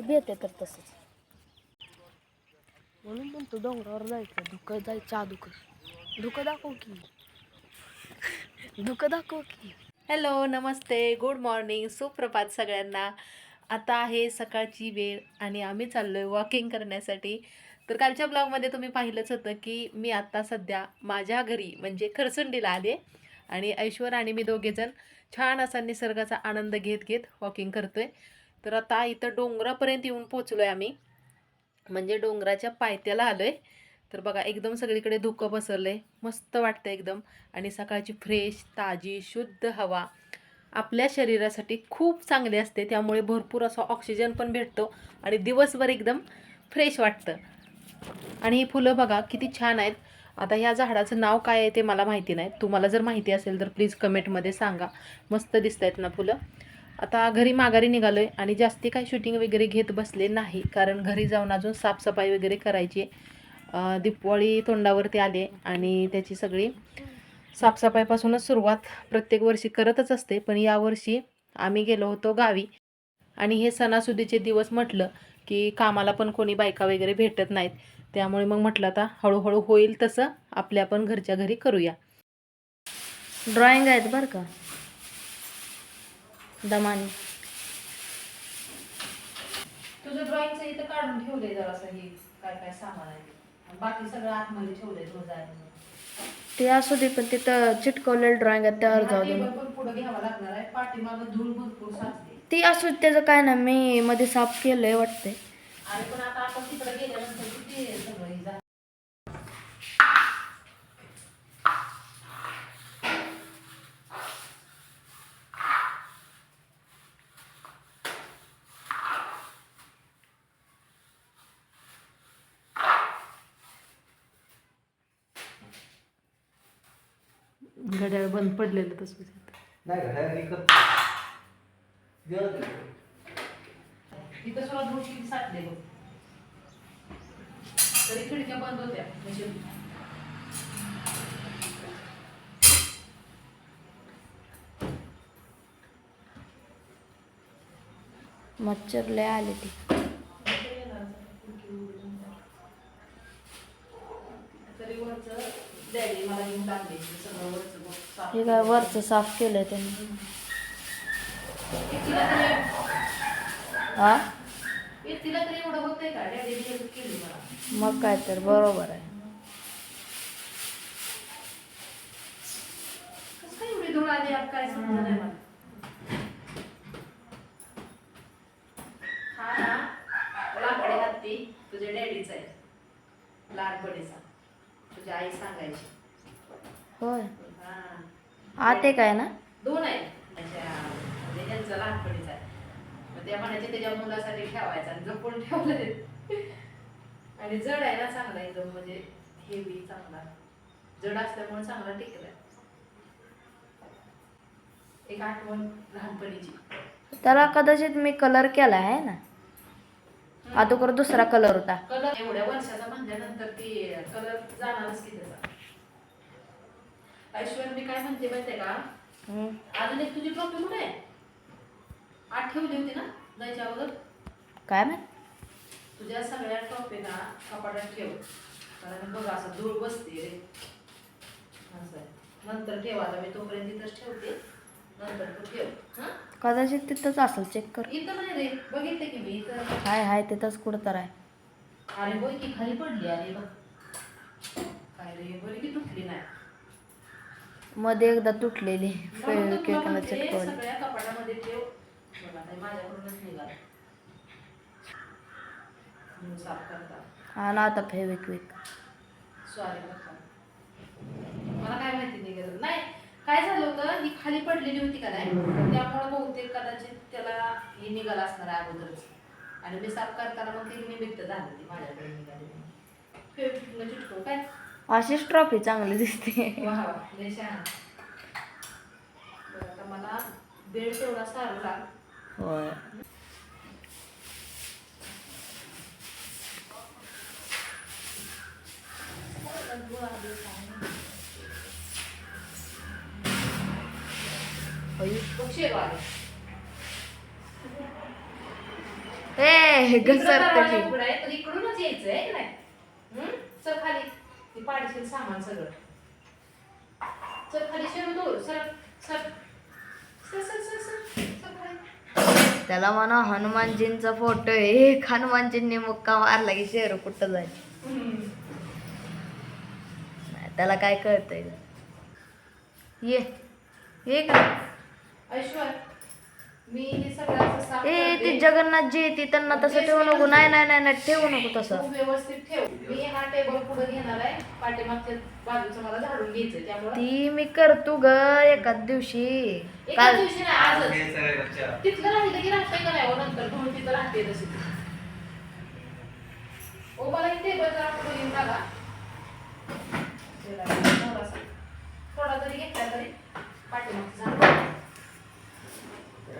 बेते तर तसंच म्हणून म्हणतो डोंगरावर जायचं. धुकं जायचं धुकं. धुकं दाखव की. धुकं दाखव की. हॅलो नमस्ते. गुड मॉर्निंग सुप्रभात सगळ्यांना. आता आहे सकाळची वेळ आणि आम्ही चाललो आहे वॉकिंग करण्यासाठी. तर कालच्या ब्लॉगमध्ये तुम्ही पाहिलंच होतं की मी आत्ता सध्या माझ्या घरी म्हणजे खरसुंडीला आले. आणि ऐश्वर आणि मी दोघेजण छान असा निसर्गाचा आनंद घेत घेत वॉकिंग करतोय. तर आता इथं डोंगरापर्यंत येऊन पोचलो आहे आम्ही. म्हणजे डोंगराच्या पायथ्याला आलो आहे तर बघा एकदम सगळीकडे धुकं पसरलं आहे मस्त वाटतं एकदम. आणि सकाळची फ्रेश ताजी शुद्ध हवा. आपल्या शरीरासाठी खूप चांगली असते. त्यामुळे भरपूर असा ऑक्सिजन पण भेटतो. आणि दिवसभर एकदम फ्रेश वाटतं. आणि ही फुलं बघा किती छान आहेत. आता ह्या झाडाचं नाव काय आहे ते मला माहिती नाही. तुम्हाला जर माहिती असेल तर प्लीज कमेंटमध्ये सांगा. मस्त दिसत आहेत ना फुलं. आता घरी माघारी निघालो आहे आणि जास्ती काही शूटिंग वगैरे घेत बसले नाही. कारण घरी जाऊन अजून साफसफाई वगैरे करायची. आहे. दीपावळी तोंडावरती आले आणि त्याची सगळी साफसफाईपासूनच सुरुवात प्रत्येक वर्षी करतच असते. पण यावर्षी आम्ही गेलो होतो गावी. आणि हे सणासुदीचे दिवस म्हटलं की कामाला पण कोणी बायका वगैरे भेटत नाहीत. त्यामुळे मग म्हटलं आता हळूहळू होईल तसं. आपल्या पण घरच्या घरी करूया. ड्रॉइंग आहेत बरं का? दमानी. तुझं ड्रॉइंगचं इथं काढून ठेवलंय जरासं हे काय काय सामान आहे. बाकी सगळं आतमध्ये ठेवलंय रोज ते असू दे पण तिथं चिटकवलेलं ड्रॉइंग आहे त्यावर जाऊ दे. पण पुढे घ्यावं लागणार आहे. पाठीमागं धूळ भरपूर साचते. ती असू दे, त्याचं काय नाही मी मध्ये साफ केलंय वाटतंय. आणि पण आता आपण तिकडे घड्याळ बंद पडलेलं तसं नाही विकत. इथं किती साठले बघ. तरी खिडक्या बंद होत्या म्हणजे मच्छर लय आले ती. तरी वरचं हे काय वरचं साफ केलंय त्यांनी? हा मग काय तर बरोबर आहे. काय एवढी धूळ आली आज काय समजा नाही मला हा ना लाकडे हत्ती तुझ्या डॅडीचा आहे लहानपणीचा तुझी आई सांगायची होय हा आते काय ना? दोन म्हणजे त्यांचा लहानपणीचा आहे. मग त्या म्हणायचे त्याच्या मुलासाठी ठेवायचा. आणि जपून ठेवलं आणि जड आहे ना चांगला एकदम म्हणजे हेवी चांगला. जड असल्यामुळे चांगला एक आठवण लहानपणीची. त्याला कदाचित मी कलर केला आहे ना? अगोदर दुसरा कलर होता. कलर एवढ्या वर्षाचा म्हणल्यानंतर ती कलर जाणारच की त्याचा. ऐश्वर मी काय म्हणते माहितीये का. अजून एक तुझी ट्रॉफी कुठे आहे? आठ ठेवली होती ना जायच्या अगोदर? काय माहीत? तुझ्या सगळ्या ट्रॉफी ना कपाटात ठेव. कारण बघ असं धूळ बसते रे. असं आहे. नंतर ठेव आता मी तोपर्यंत इथंच ठेवते. नंतर तू ठेव. हा? कदाचित तिथंच असेल चेक कर. इथं नाही रे बघितले की मी इथं. हाय हाय तिथंच कुठं तर आहे. अरे होय की खाली पडली अरे बघ. काय रे बरी की तुटली नाही. मध्ये एकदा तुटलेली म्हणते, चिटकवली. कपाटामध्ये ठेव. बघा ताई, माझ्याकडूनच निघालं. म्हणून साफ करता. हा ना आता फेविक्विक सॉरी बघा. मला काय माहिती नाही गेलं नाही काय झालं होतं ही खाली पडलेली होती का नाही? त्यामुळे बहुतेक कदाचित त्याला हे निघालं असणार आहे अगोदरच. आणि मी साफ करताना मग ती निमित्त झाली ती माझ्याकडे निघाली फेविक्विकनं चिटकव काय? अशीच ट्रॉफी चांगली दिसते. होय. ए घसरत इकडूनच यायचं आहे की नाही? हम्म? चल खाली. ती पाडशील सामान सगळं. चल खाली शेरू दूर sir sir. Sir sir sir sir. त्याला म्हणा हनुमानजींचा फोटो आहे. हनुमानजींनी मुक्का मारला की शेर कुठं नाही, त्याला काय कळतंय? ये. ये का? ऐश्वर. मी हे सगळं असं साफ ए करते. ती जगन्नाथ जी ती त्यांना तसं ठेवू नको. नाही नाही नाही नाही ठेवू नको तू तसं. व्यवस्थित ठेव. मी हा टेबल पुढे घेणार आहे. पाठीमागच्या बाजूचं मला झाडून घ्यायचंय त्यामुळे. ती मी करतो ग एकाच दिवशी. एका काल दिवशी नाही आजच. लक्षात. तिथलं राहिलं की राहतंय का नाही? हो नंतर धुळून तिथं राहते तशी. ओ मला हे टेबल जरा पुढे घेऊन टाका. थोडासा थोडा जरी घेतला तरी पाठीमागचं झाड.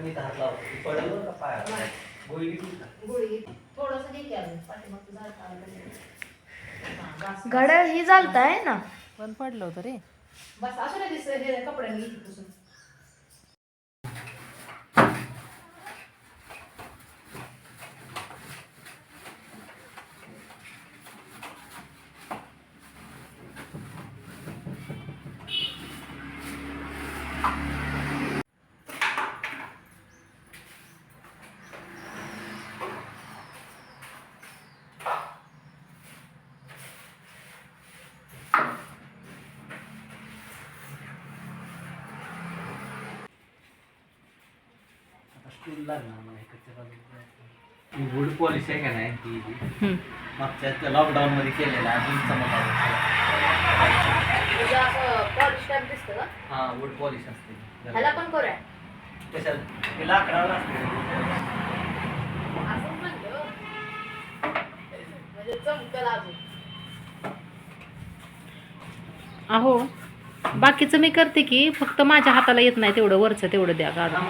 मी तर हात लावतो. ती पडेल बरं का पायावर. नाही. गोळी घेतली का? गोळी घे थोडंसं घे की अजून पाठीमागचं झाड काढलं तरी. हा, बस. घड्याळ ही चालताय ना पण पडलं होतं रे बस असं नाही दिसत हे कपड्यांनी पुसून स्टूल लागणार मला इकडच्या बाजूला. ही वूड पॉलिश आहे का नाही? ती मागच्या त्या लॉकडाऊन मध्ये केलेला अजून चमक म्हणजे असं पॉलिश टाईप दिसतं का? हा वूड पॉलिश असते. ह्याला पण करूया. कशाला? ते लाकडावर असते. असं म्हणलं. म्हणजे चमकल अजून. अहो बाकीचं मी करते की फक्त माझ्या हाताला येत नाही तेवढं वरचं तेवढं द्या काढून.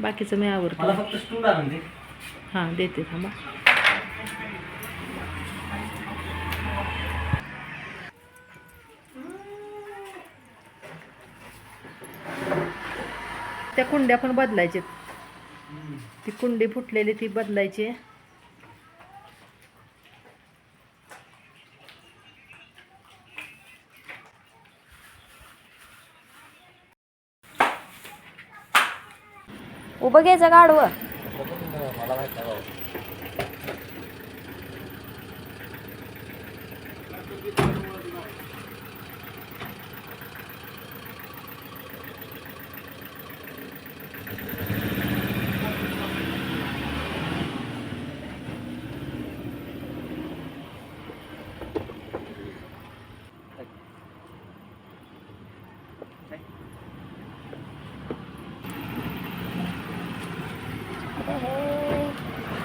बाकीचं मी आवडतो हां देते थांबा. त्या कुंड्या पण बदलायचे ती कुंडी फुटलेली ती बदलायची. उभं घ्यायचं का आडवं. मला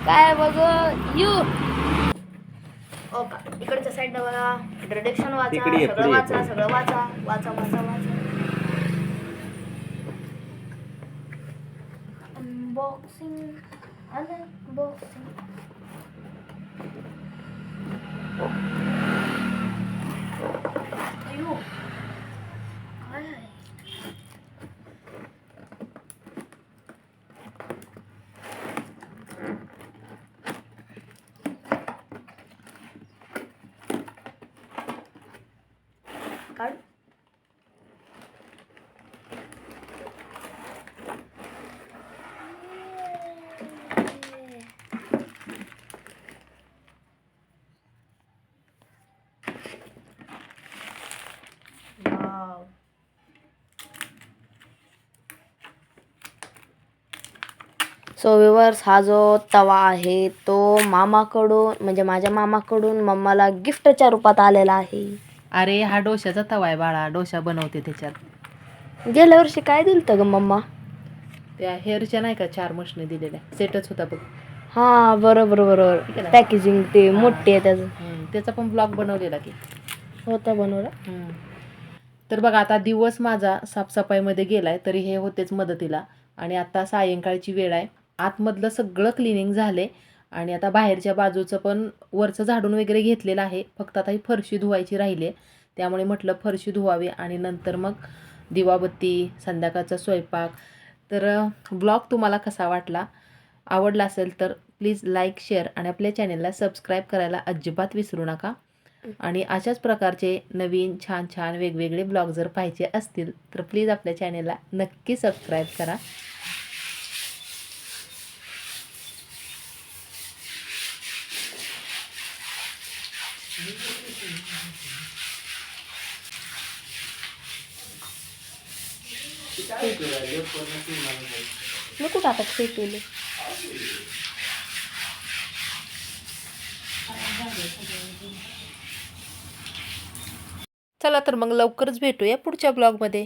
काय बघ? यू. ओ का इकडच्या साईडला बघा. इंट्रोडक्शन वाचा ये, सगळं पुढे ये, वाचा पुढे. सगळं वाचा वाचा वाचा वाचा. अनबॉक्सिंग अनबॉक्सिंग अयो काय आहे सो विवर्स हा जो तवा आहे तो मामाकडून म्हणजे माझ्या मामाकडून मम्माला गिफ्टच्या रूपात आलेला आहे. अरे हा डोशाचा तवा आहे बाळा. डोशा बनवते त्याच्यात. गेल्या वर्षी काय दिलं ग मम्मा? त्या हेअरच्या नाही का चार मशनी दिलेल्या? सेटच होता बघ. हा बरोबर ठीक बरोबर ना? पॅकेजिंग ते. मोठे आहे त्याचं. हम्म, त्याचा पण ब्लॉग बनवलेला की. होता बनवला. हम्म. तर बघा आता दिवस माझा साफसफाईमध्ये गेलाय तरी हे होतेच मदतीला. आणि आता सायंकाळची वेळ आहे. आतमधलं सगळं क्लिनिंग झालं आहे आणि आता बाहेरच्या बाजूचं पण वरचं झाडून वगैरे घेतलेलं आहे. फक्त आता ही फरशी धुवायची राहिली आहे त्यामुळे म्हटलं फरशी धुवावी आणि नंतर मग दिवाबत्ती संध्याकाळचा स्वयंपाक. तर ब्लॉग तुम्हाला कसा वाटला? आवडला असेल तर प्लीज लाईक शेअर आणि आपल्या चॅनेलला सबस्क्राईब करायला अजिबात विसरू नका. आणि अशाच प्रकारचे नवीन छान छान वेगवेगळे ब्लॉग जर पाहिजे असतील तर प्लीज आपल्या चॅनेलला नक्की सबस्क्राईब करा. मी कुठं आता पेटवले चला तर मग लवकरच भेटूया पुढच्या ब्लॉगमध्ये